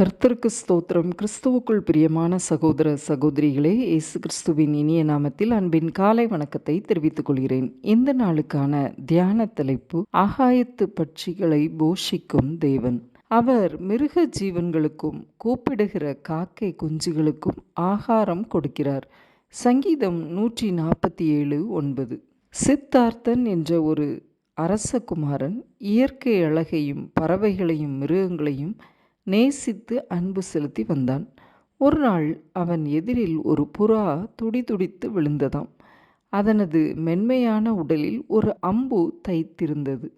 கர்த்தருக்கு ஸ்தோத்திரம். கிறிஸ்துவுக்குள் பிரியமான சகோதர சகோதரிகளே இயேசு கிறிஸ்துவின் இனிய நாமத்தில் அன்பின் காலை வணக்கத்தை தெரிவித்துக் கொள்கிறேன். இந்த நாளுக்கான தியான தலைப்பு ஆகாயத்து பட்சிகளை போஷிக்கும் தேவன். அவர் மிருக ஜீவன்களுக்கும் கூப்பிடுகிற காக்கை குஞ்சுகளுக்கும் ஆகாரம் கொடுக்கிறார். சங்கீதம் நூற்றி நாற்பத்தி ஏழு ஒன்பது. சித்தார்த்தன் என்ற ஒரு அரசகுமாரன் இயற்கை அழகையும் பறவைகளையும் மிருகங்களையும் நேசித்து அன்பு செலுத்தி வந்தான். ஒரு நாள் அவன் எதிரில் ஒரு புறா துடிதுடித்து விழுந்ததாம். அதனது மென்மையான உடலில் ஒரு அம்பு தைத்திருந்தது.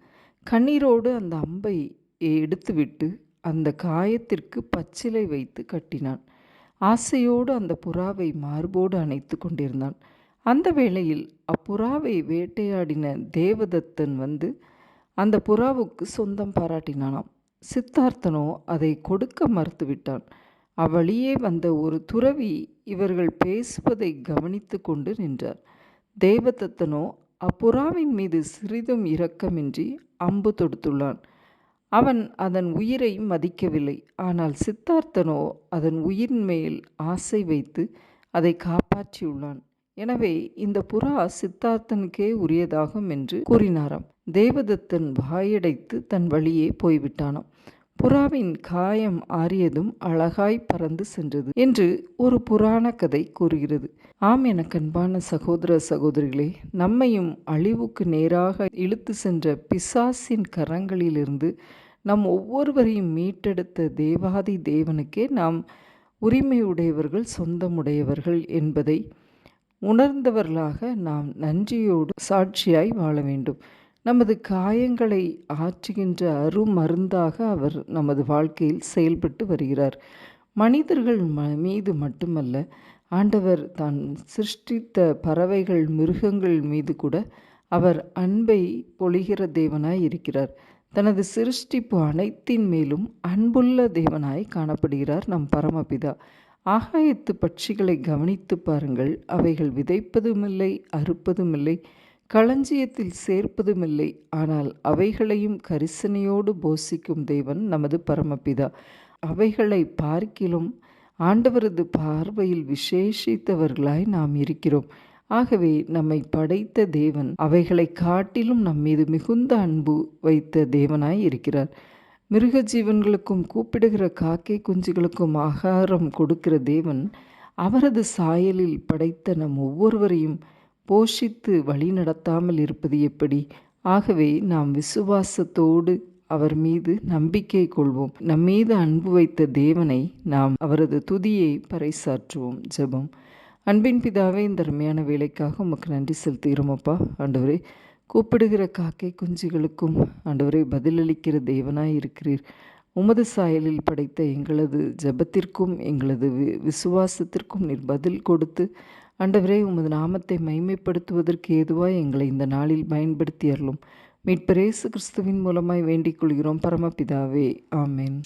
கண்ணீரோடு அந்த அம்பை எடுத்துவிட்டு அந்த காயத்திற்கு பச்சிலை வைத்து கட்டினான். ஆசையோடு அந்த புறாவை மார்போடு அணைத்து கொண்டிருந்தான். அந்த வேளையில் அப்புறாவை வேட்டையாடின தேவதத்தன் வந்து அந்த புறாவுக்கு சொந்தம் பாராட்டினானாம். சித்தார்த்தனோ அதை கொடுக்க மறுத்துவிட்டான். அவ்வழியே வந்த ஒரு துறவி இவர்கள் பேசுவதை கவனித்து கொண்டு நின்றார். தேவதத்தனோ அப்புறாவின் மீது சிறிதும் இரக்கமின்றி அம்பு தொடுத்துள்ளான். அவன் அதன் உயிரை மதிக்கவில்லை. ஆனால் சித்தார்த்தனோ அதன் உயிரின் மேல் ஆசை வைத்து அதை காப்பாற்றியுள்ளான். எனவே இந்த புறா சித்தார்த்தனுக்கே உரியதாகும் என்று கூறினாராம். தேவதத்தன் வாயடைத்து தன் வழியே போய்விட்டானாம். புறாவின் காயம் ஆறியதும் அழகாய் பறந்து சென்றது என்று ஒரு புராண கதை கூறுகிறது. ஆம் என கண்பான சகோதர சகோதரிகளே நம்மையும் அழிவுக்கு நேராக இழுத்து சென்ற பிசாசின் கரங்களிலிருந்து நம் ஒவ்வொருவரையும் மீட்டெடுத்த தேவாதி தேவனுக்கே நாம் உரிமையுடையவர்கள் சொந்தமுடையவர்கள் என்பதை உணர்ந்தவர்களாக நாம் நன்றியோடு சாட்சியாய் வாழ வேண்டும். நமது காயங்களை ஆற்றுகின்ற அருமருந்தாக அவர் நமது வாழ்க்கையில் செயல்பட்டு வருகிறார். மனிதர்கள் ம மீது மட்டுமல்ல ஆண்டவர் தான் சிருஷ்டித்த பறவைகள் மிருகங்கள் மீது கூட அவர் அன்பை பொழிகிற தேவனாய் இருக்கிறார். தனது சிருஷ்டிப்பு அனைத்தின் மேலும் அன்புள்ள தேவனாய் காணப்படுகிறார் நம் பரமபிதா. ஆகாயத்து பட்சிகளை கவனித்து பாருங்கள். அவைகள் விதைப்பதுமில்லை அறுப்பதுமில்லை களஞ்சியத்தில் சேர்ப்பதுமில்லை. ஆனால் அவைகளையும் கரிசனையோடு போசிக்கும் தேவன் நமது பரமபிதா. அவைகளை பார்க்கிலும் ஆண்டவரது பார்வையில் விசேஷித்தவர்களாய் நாம் இருக்கிறோம். ஆகவே நம்மை படைத்த தேவன் அவைகளை காட்டிலும் நம் மீது மிகுந்த அன்பு வைத்த தேவனாய் இருக்கிறார். மிருக ஜீவன்களுக்கும் கூப்பிடுகிற காக்கை குஞ்சுகளுக்கும் ஆகாரம் கொடுக்கிற தேவன் அவரது சாயலில் படைத்த நம் ஒவ்வொருவரையும் போஷித்து வழி நடத்தாமல் இருப்பது எப்படி? ஆகவே நாம் விசுவாசத்தோடு அவர் மீது நம்பிக்கை கொள்வோம். நம் மீது அன்பு வைத்த தேவனை நாம் அவரது துதியை பறைசாற்றுவோம். ஜெபம். அன்பின் பிதாவே இந்த அருமையான வேலைக்காக உமக்கு நன்றி செலுத்துகிறோமப்பா ஆண்டவரே கூப்பிடுகிற காக்கை குஞ்சுகளுக்கும் ஆண்டவரை பதிலளிக்கிற தேவனாய் இருக்கிறீர். உமது சாயலில் படைத்த எங்களது ஜபத்திற்கும் எங்களது வி விசுவாசத்திற்கும் நீர் பதில் கொடுத்து ஆண்டவரே உமது நாமத்தை மைமைப்படுத்துவதற்கு ஏதுவாய் எங்களை இந்த நாளில் பயன்படுத்தி அருளும். மீட்பரேசு கிறிஸ்துவின் மூலமாய் வேண்டிக் கொள்கிறோம். பரமபிதாவே ஆமேன்.